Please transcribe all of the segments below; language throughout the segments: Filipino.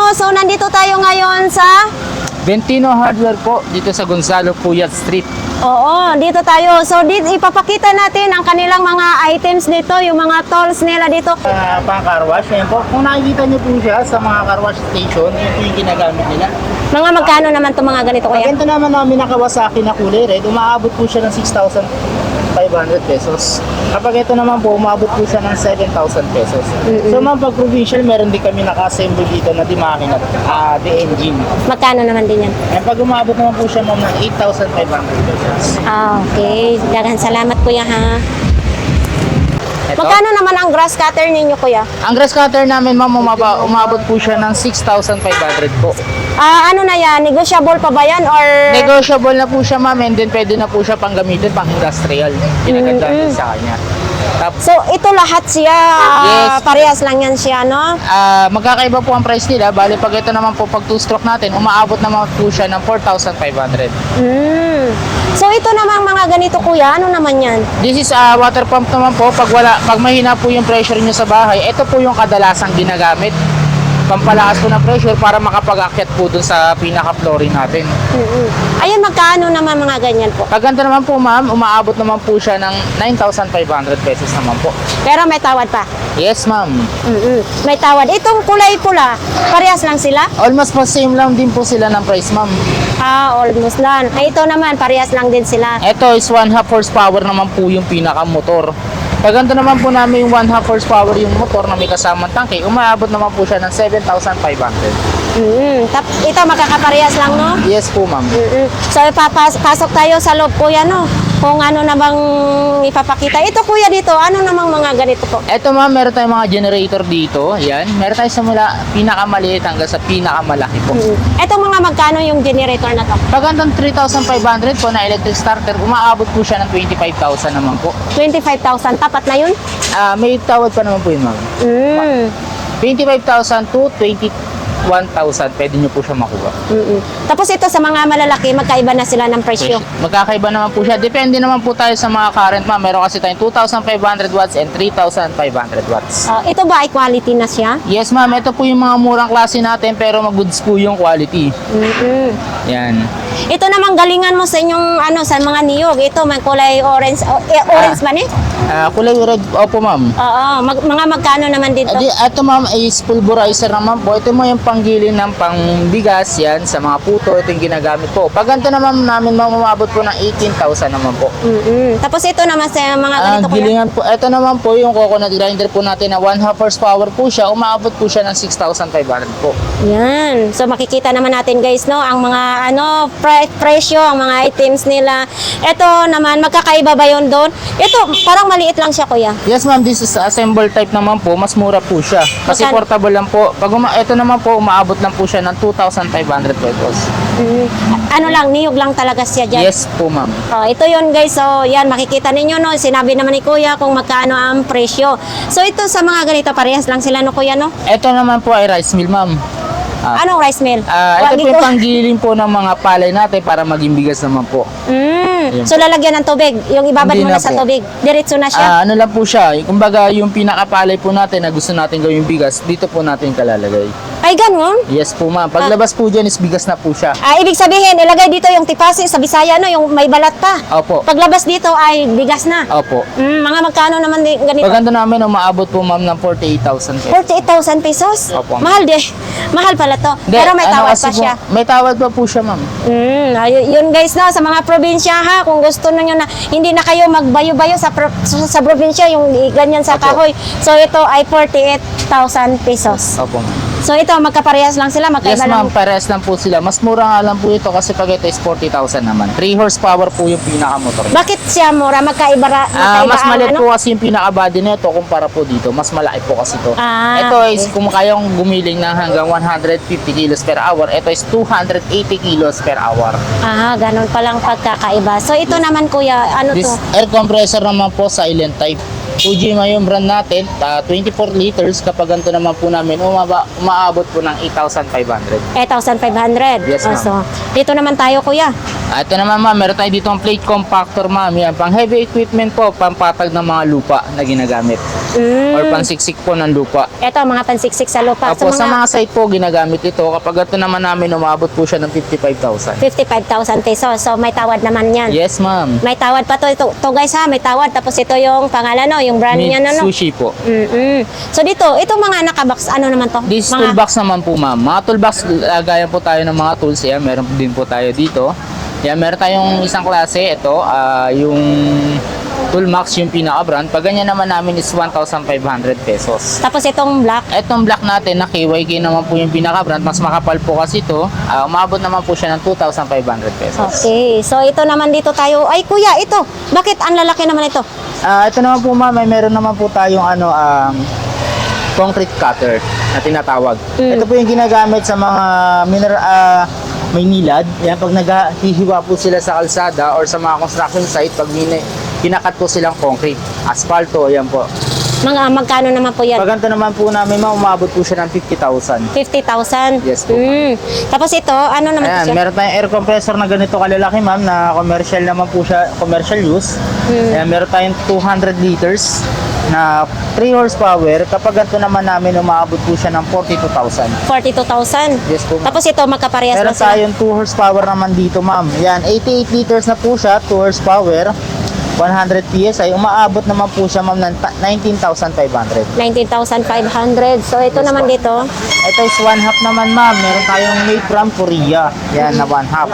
Aquino. So, nandito tayo ngayon sa... Ventino Hardware po, dito sa Gonzalo Puyat Street. Oo, dito tayo. So, dit, ipapakita natin ang kanilang mga items dito, yung mga tools nila dito. Uh, pang car wash, yan po. Kung nakikita niyo po siya sa mga car wash station, yun po yung ginagamit nila. Mga magkano uh, naman itong mga ganito kaya? Ganito naman namin nakawasaki na kulay red. Umaabot po siya ng 6,000 6,500 pesos. Kapag ito naman po, umabot po siya ng 7,000 pesos. So ma'am, pag provincial, meron din kami naka-assemble dito na di makina, ah, the engine. Magkano naman din yan? And pag umabot naman po siya ma'am ng 8,500 pesos. Ah, okay. Dagan salamat, kuya, ha? Ito. Magkano naman ang grass cutter ninyo, kuya? Ang grass cutter namin ma'am, umaba, umabot po siya ng 6,500 po. Ah, ano na yan? Negotiable pa ba yan? Or... Negotiable na po siya ma'am and then pwede na po siya pang gamitin pang industrial. Pinaganda din sa kanya. Tapos, So, ito lahat siya, Yes. parehas lang yan siya, no? ah, magkakaiba po ang price nila. Bali, pag ito naman po, pag 2-stroke natin, umaabot naman po siya ng 4,500. Mm. So, ito namang mga ganito, kuya, ano naman yan? This is a water pump naman po. Pag, wala, pag mahina po yung pressure nyo sa bahay, ito po yung kadalasang ginagamit. Pampalakas po ng pressure para makapag-akyat po dun sa pinaka-flooring natin. Mm-mm. Ayan, magkano naman mga ganyan po? Ganito naman po ma'am, umaabot naman po siya ng 9,500 pesos naman po. Pero may tawad pa. Yes ma'am. Mm-mm. May tawad. Itong kulay pula, parehas lang sila? Almost po same lang din po sila ng price ma'am. Ah, almost lang. Ay, ito naman, parehas lang din sila. Ito is 1 half horsepower naman po yung pinaka-motor. Pag ganito naman po namin yung 1 half horsepower yung motor na may kasamang tangke, umaabot naman po siya ng 7,500. Mm-mm. Tap, ito, magkakaparehas lang, no? Yes po ma'am. Mm-mm. So, ipapasok tayo sa loob, kuya, no? Kung ano namang ipapakita. Ito, kuya, dito, ano namang mga ganito po? Ito ma'am, meron tayong mga generator dito. Yan. Meron tayo sa mula pinakamaliit hanggang sa pinakamalaki po. Mm. Ito mga magkano yung generator na to? Pag hanggang 3,500 po na electric starter, umaabot po siya ng 25,000 naman po. 25,000. Tapat na yun? Ah, may tawad pa naman po yun ma'am. Mm. 25,000 to 21,000, pwede nyo po siya makuha. Mm-mm. Tapos ito sa mga malalaki, magkaiba na sila ng presyo. Magkakaiba naman po siya. Depende naman po tayo sa mga current ma'am. Meron kasi tayong 2,500 watts and 3,500 watts. Ah, ito ba ay quality na siya? Yes ma'am, ito po yung mga murang klase natin pero mag-goods po yung quality. Mm-mm. Yan. Ito namang galingan mo sa inyong ano sa mga niyog. Ito may kulay orange. o- eh, orange ba ni? Ah, kulay red, opo ma'am. Oo, mag- mga magkano naman dito? Adi, ito ma'am is pulverizer naman po. Ito mo yung panggilin ng pangbigas yan sa mga puto. Ito yung ginagamit po. Pag ganito naman namin ma'am, umabot po ng 18,000 naman po. Mm-mm. Tapos ito naman sa mga Ah, ganito kuya. gilingan po. Ito naman po yung coconut grinder po natin na 1 half horsepower po siya. Umaabot po siya ng 6,500 po. Yan. So makikita naman natin guys no ang mga ano pre- presyo, ang mga items nila. Ito naman magkakaiba ba 'yon doon? Ito parang maliit lang siya kuya. Yes ma'am, this is assemble type naman po. Mas mura po siya. Kasi Magkano? portable lang po. Pag uma ito naman po, umaabot lang po siya ng 2,500 pesos. Mm. Ano lang niyog lang talaga siya diyan. Yes po ma'am. Oh, ito yon guys. So, yan makikita ninyo no. Sinabi naman ni Kuya kung magkano ang presyo. So, ito sa mga ganito parehas lang sila no Kuya no. Ito naman po ay rice mill ma'am. Ah, Anong rice mill? Ah, ito po yung panggiling po ng mga palay natin para maging bigas naman po. Mm. Ayun So, lalagyan ng tubig. Yung ibabad Hindi mo na, na sa po. tubig. Diretso na siya. Ah, ano lang po siya, kumbaga yung pinakapalay po natin na gusto natin gawing bigas, dito po natin kalalagay. Ay, ganun. Yes po ma'am. Paglabas po dyan is bigas na po siya. Ah, ibig sabihin, ilagay dito yung tipasin sa Bisaya, no, yung may balat pa. Opo. Paglabas dito ay bigas na. Opo. Mm, mga magkano naman di, ganito? Pag ganito namin, umaabot po ma'am ng 48,000 pesos. 48,000 pesos? Opo. Mahal de. Mahal pala to. Hindi, Pero may ano tawad kasi pa po, siya. May tawad pa po siya ma'am. Mm, ay- yun guys no, sa mga probinsya ha, kung gusto niyo na hindi na kayo magbayo-bayo sa pro- sa, sa probinsya yung ganyan sa Opo. kahoy. So ito ay 48,000 pesos. Opo ma'am. So ito magkaparehas lang sila, Yes magkaiba lang. ma'am, pares lang po sila. Mas mura nga lang po ito kasi pag ito is 40,000 naman. 3 horsepower po yung pinakamotor. Bakit siya mura? Magkaiba, ra- Ah, magkaiba mas ang maliit ano? po kasi yung pinaka-body nito kumpara po dito. Mas malaki po kasi to. Ah, ito is okay. kung kayong gumiling ng hanggang 150 kilos per hour, ito is 280 kilos per hour. Ah, ganun palang pagkakaiba. So ito naman kuya, ano This to? air compressor naman po silent type. Fujima yung brand natin, ah, 24 liters. Kapag ganito naman po namin, umaba, umaabot po ng 8,500. 8,500. Yes, ma'am. so, dito naman tayo kuya. Ah, Ito naman ma'am, meron tayo dito plate compactor ma'am. Yan, pang heavy equipment po, pampatag ng mga lupa na ginagamit. Mm. Or pansiksik po ng lupa. Ito, mga pansiksik sa lupa. Opo, sa mga site po ginagamit ito. Kapag ito naman namin, umabot po siya ng 55,000. 55,000 pesos. So, may tawad naman yan. Yes ma'am. May tawad pa to. Ito, to guys ha, may tawad. Tapos ito yung pangalan, no? Yung brand niya, no? no? Sushi po. Mm-mm. So, dito, itong mga nakabox, ano naman to? This mga, toolbox naman po ma'am. Mga toolbox, lagayan po tayo ng mga tools. Yan, meron din po tayo dito. Yan, meron tayong isang klase. Ito, ah, yung Toolmax yung pinaka-brand. Pag ganyan naman namin is 1,500 pesos. Tapos itong black. Etong black natin na KYK naman po yung pinaka-brand. Mas makapal po kasi ito. Ah, umabot naman po siya ng 2,500 pesos. Okay. So, ito naman dito tayo. Ay, kuya, ito. Bakit ang lalaki naman ito? Ah, ito naman po ma'am, may meron naman po tayong ano um, concrete cutter na tinatawag. Mm. Ito po yung ginagamit sa mga mineral ah, may nilad. Yan pag naghihiwa po sila sa kalsada or sa mga construction site pag kinakat po silang concrete, asfalto, yan po. Mga magkano naman po yan? Pag ganito naman po namin, ma'am, umabot po siya ng 50,000. 50,000? Yes po. Mm. Tapos ito, ano naman Ayan, siya? meron tayong air compressor na ganito kalalaki, ma'am, na commercial naman po siya, commercial use. Hmm. Ayan, meron tayong 200 liters na 3 horsepower. Kapag ganito naman namin, umaabot po siya ng 42,000. 42,000? Yes po, ma'am. Tapos ito, magkaparehas Meron lang sila? tayong 2 horsepower naman dito, ma'am. Yan, 88 liters na po siya, 2 horsepower. 100 PSI, umaabot naman po siya ma'am ng ta- 19,500. 19,500. So, ito naman dito. Ito is one half naman ma'am. Meron tayong made from Korea. Yan na one half.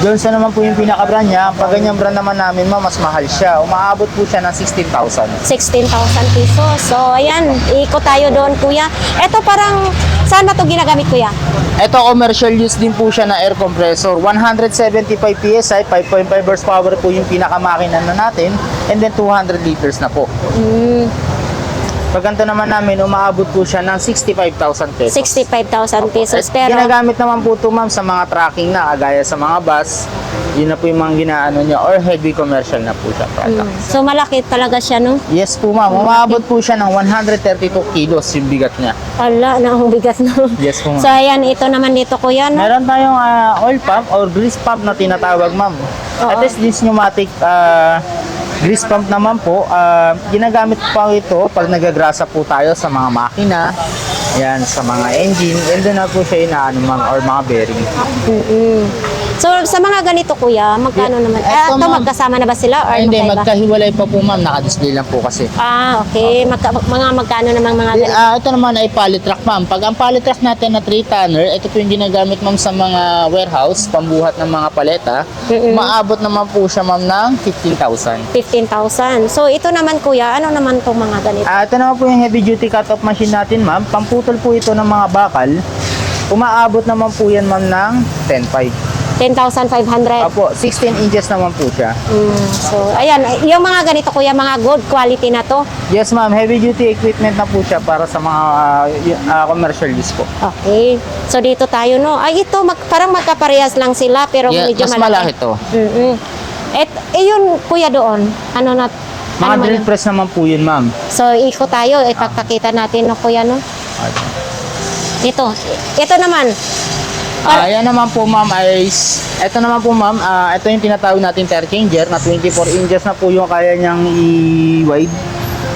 Johnson naman po yung pinaka-brand niya. Pag ganyang brand naman namin ma'am, mas mahal siya. Umaabot po siya ng 16,000. 16,000 pesos. So, ayan, ikot tayo doon, kuya. Ito parang, saan ba ito ginagamit, kuya? Ito commercial use din po siya na air compressor. 175 PSI, 5.5 horsepower po yung pinakamakina na natin. And then 200 liters na po. Mm, Pag ganito naman namin, umaabot po siya ng 65,000 pesos. 65,000 pesos. Pero, Ginagamit naman po ito ma'am sa mga tracking na, kagaya sa mga bus. Yun na po yung mga ginaano niya or heavy commercial na po siya product. mm, so malaki talaga siya, no? Yes po ma'am, umaabot po siya ng 132 kilos yung bigat niya. Ala, na ang bigat, no? Yes po ma'am. So, ayan, ito naman dito, kuya, no? Meron tayong ah, oil pump or grease pump na tinatawag ma'am. At least this pneumatic ah, grease pump naman po, ah, ginagamit pa ito pag nagagrasa po tayo sa mga makina, yan, sa mga engine, and then na po siya inaano ma'am or mga bearing. Mm-mm. So, sa mga ganito, kuya, magkano Yeah. naman? Eto, Eh, ito, ma'am. magkasama na ba sila? Or hindi, magkaiba? magkahiwalay pa po ma'am, naka-display lang po kasi. Ah, okay. Magka, mga magkano namang mga Di- ganito? ah, ito naman ay pallet truck ma'am. Pag ang pallet truck natin na 3 tonner, ito po yung ginagamit ma'am sa mga warehouse, pambuhat ng mga paleta. Mm-mm. Maabot naman po siya ma'am ng 15,000. 15,000. So, ito naman, kuya, ano naman itong mga ganito? Ah, ito naman po yung heavy duty cut-off machine natin ma'am. Pamputol po ito ng mga bakal. Umaabot naman po yan ma'am ng 10.5. 10,500. Apo, 16 inches naman po siya. Mm, so, ayan, yung mga ganito, kuya, mga good quality na to. Yes ma'am, heavy duty equipment na po siya para sa mga ah, y- ah, commercial use po. Okay. So, dito tayo, no? Ay, ito, mag, parang magkaparehas lang sila, pero Yeah, medyo mas malaki. malaki to. Mm-mm. Et, eh, yun, kuya, doon. Ano na? Mga ano man drill yun? press naman po yun ma'am. So, ikot tayo. Ipagkakita natin, no, kuya, no? Ito. Ito naman. Ah, yan naman po ma'am ay ito naman po ma'am, ah, ito yung tinatawag nating tire changer na 24 inches na po yung kaya niyang i-wide.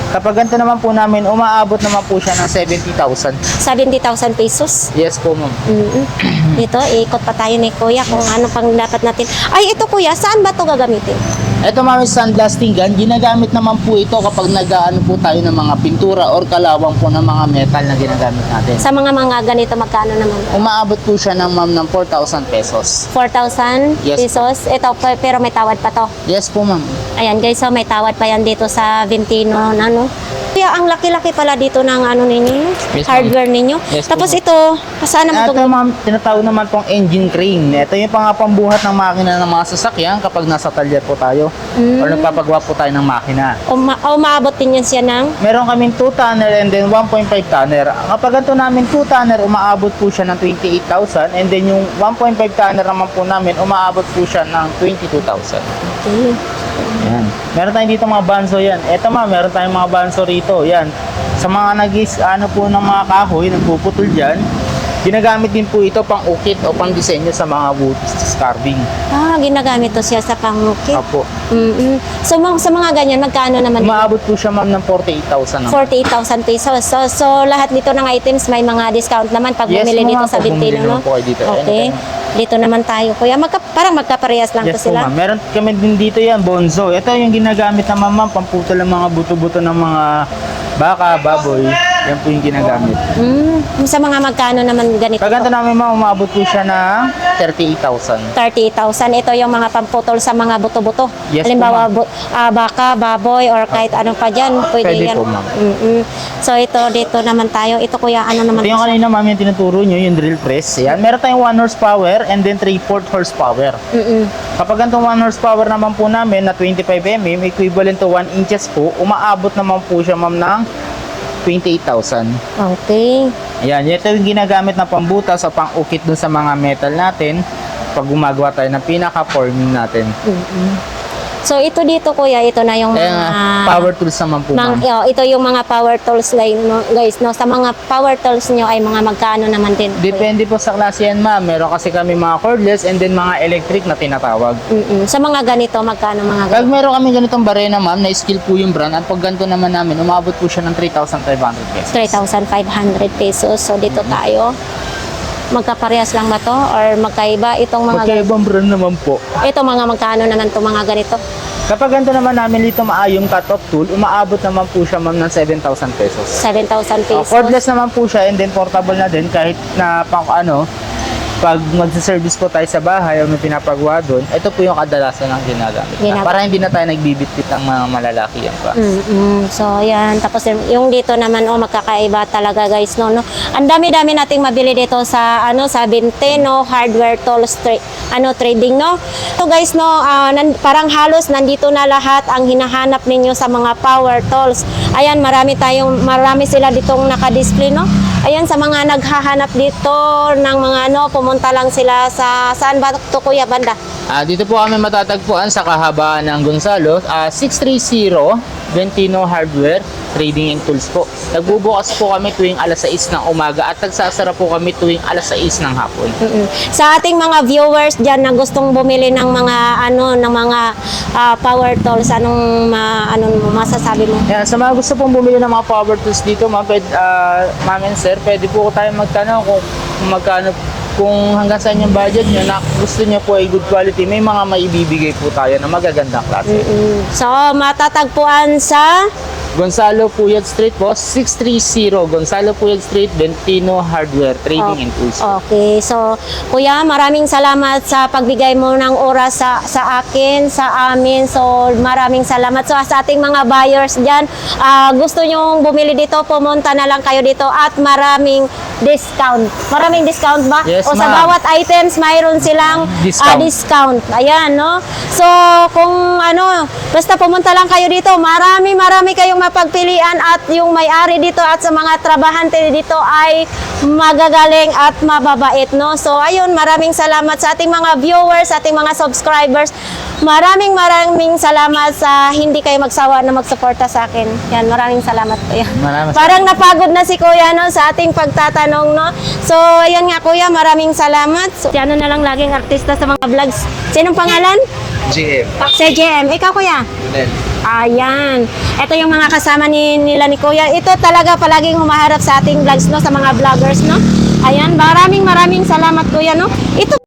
Kapag ganito naman po namin, umaabot naman po siya ng 70,000. 70,000 pesos. Yes po ma'am. Mm-mm. Dito, ikot pa tayo ni kuya kung ano pang dapat natin. Ay, ito kuya, saan ba ito gagamitin? Ito ma'am is sandblasting gun. Ginagamit naman po ito kapag nag-ano po tayo ng mga pintura or kalawang po ng mga metal na ginagamit natin. Sa mga mga ganito, magkano naman? Umaabot po siya ng ma'am ng 4,000 pesos. 4,000 Yes. pesos. Ito, pe- pero may tawad pa to. Yes po ma'am. Ayan guys, so may tawad pa yan dito sa Ventino, ano. Kaya ang laki-laki pala dito ng ano ninyo, Yes, hardware ninyo. Yes, po, Tapos ito, saan naman Ito ito? ma'am, tinatawag naman tong engine crane. Ito yung pangapambuhat ng makina ng mga sasakyan kapag nasa talyer po tayo Mm. or nagpapagawa po tayo ng makina. Uma, o maabot din yan siya ng Meron kaming 2 tonner and then 1.5 tonner. Kapag ito namin 2 tonner, umaabot po siya ng 28,000 and then yung 1.5 tonner naman po namin, umaabot po siya ng 22,000. Okay. Yan. Meron tayong dito mga banso yan. Ito ma, meron tayong mga banso rito. Yan. Sa mga nagis, ano po ng mga kahoy, nagpuputol dyan. Ginagamit din po ito pang ukit o pang disenyo sa mga wood carving. Ah, ginagamit to siya sa pangukit. Opo. Mm-mm. So, mga- sa mga ganyan, magkano naman? Umaabot po siya ma'am ng 48,000 naman. 48,000 pesos. So, so lahat dito ng items may mga discount naman pag Yes, bumili dito ma'am. sa Pag bumili no? naman po kayo dito. Okay. Anytime. Dito naman tayo, kuya. Magka, parang magkaparehas lang Yes to po sila. ma'am. Meron kami din dito yan, bonzo. Ito yung ginagamit na ma'am, pamputol ng mga buto-buto ng mga baka, baboy. Yan po yung ginagamit. Mm, sa mga magkano naman ganito? Pag ganito namin ma'am, umabot po siya ng 38,000. 38,000. Ito yung mga pamputol sa mga buto-buto. Yes po, Halimbawa, ma'am. bu- ah, baka, baboy, or kahit anong pa dyan. Pwede, Pwede yan. po, ma'am. Mm-mm. So, ito, dito naman tayo. Ito, kuya, ano naman? Ito yung kanina ma'am yung tinuturo nyo, yung drill press. Yan. Meron tayong 1 horsepower and then 3 4 horsepower. Mm-mm. Kapag ganitong 1 horsepower naman po namin na 25 mm, equivalent to 1 inches po, umaabot naman po siya ma'am ng 28,000. Okay. Ayan, ito yung ginagamit na pambutas o pang-ukit dun sa mga metal natin pag gumagawa tayo ng pinaka-forming natin. Mm-mm. So, ito dito, kuya, ito na yung Kaya mga... nga, power tools naman po ma'am. yo, ito yung mga power tools guys no, guys no sa mga power tools nyo ay mga magkano naman din kuya? Depende po sa klase yan ma'am. Meron kasi kami mga cordless and then mga electric na tinatawag. Mm-mm. sa mga ganito magkano mga Pag ganito meron kami ganitong barena ma'am, na skill po yung brand, at pag ganito naman namin, umabot po siya ng 3,500 pesos. 3,500 pesos so dito tayo magkaparehas lang ba to or magkaiba itong mga Magkaibang brand naman po. ito mga magkano naman to mga ganito Kapag ganito naman namin dito maayong cut-off tool, umaabot naman po siya ma'am ng 7,000 pesos. 7,000 Uh, pesos cordless naman po siya and then portable na din kahit na pang ano, pag magsa-service po tayo sa bahay o may pinapagawa doon, ito po yung kadalasan ng ginagamit. na. Ginag- Para hindi na tayo nagbibitbit ng mga malalaki yan pa. Mm-mm. So, yan. Tapos, yung- dito naman, oh, magkakaiba talaga, guys, no, no. Ang dami-dami nating mabili dito sa, ano, sa Binteno Hardware Tools tra- ano, Trading, no. So, guys, no, ah, nan- parang halos nandito na lahat ang hinahanap ninyo sa mga power tools. Ayan, marami tayong, marami sila ditong naka-display, no. Ayan, sa mga naghahanap dito ng mga, ano, pumunta lang sila sa, saan ba to, Kuya Banda? Ah, dito po kami matatagpuan sa kahabaan ng Gonzalo, ah, 630 Ventino Hardware Trading and Tools po. Nagbubukas po kami tuwing alas 6 ng umaga at nagsasara po kami tuwing alas 6 ng hapon. Mm-mm. Sa ating mga viewers diyan na gustong bumili ng mga ano ng mga ah, power tools anong ma, anong masasabi mo? Yan, sa mga gusto pong bumili ng mga power tools dito, ma'am, ah, ma'am and sir, pwede po tayo magtanong kung magkano kung hanggang saan yung budget nyo na gusto nyo po ay good quality, may mga maibibigay po tayo na magagandang klase. Mm-mm. So matatagpuan sa Gonzalo Puyat Street po, 630 Gonzalo Puyat Street, Ventino Hardware Trading and Tools. Okay, so kuya, maraming salamat sa pagbigay mo ng oras sa sa akin, sa amin. So maraming salamat. So sa ating mga buyers diyan, ah, gusto nyo bumili dito, pumunta na lang kayo dito at maraming discount. Maraming discount ba? Yes, o sa bawat items mayroon silang ah, Discount. discount. Ayan, no? So kung ano, basta pumunta lang kayo dito, marami marami kayong mapagpilian at yung may-ari dito at sa mga trabahante dito ay magagaling at mababait, no? So, ayun, maraming salamat sa ating mga viewers, sa ating mga subscribers. Maraming maraming salamat sa hindi kayo magsawa na magsuporta sa akin. Yan, maraming salamat kuya. Maraming Parang napagod na si kuya no sa ating pagtatanong no. So, ayan nga kuya, maraming salamat. So, si ano na lang laging artista sa mga vlogs. Sinong pangalan? GM. Si JM. Ikaw kuya? Ayan. Ito yung mga kasama ni, nila ni Kuya. Ito talaga palaging humaharap sa ating vlogs, no? Sa mga vloggers, no? Ayan. Maraming maraming salamat, Kuya, no? Ito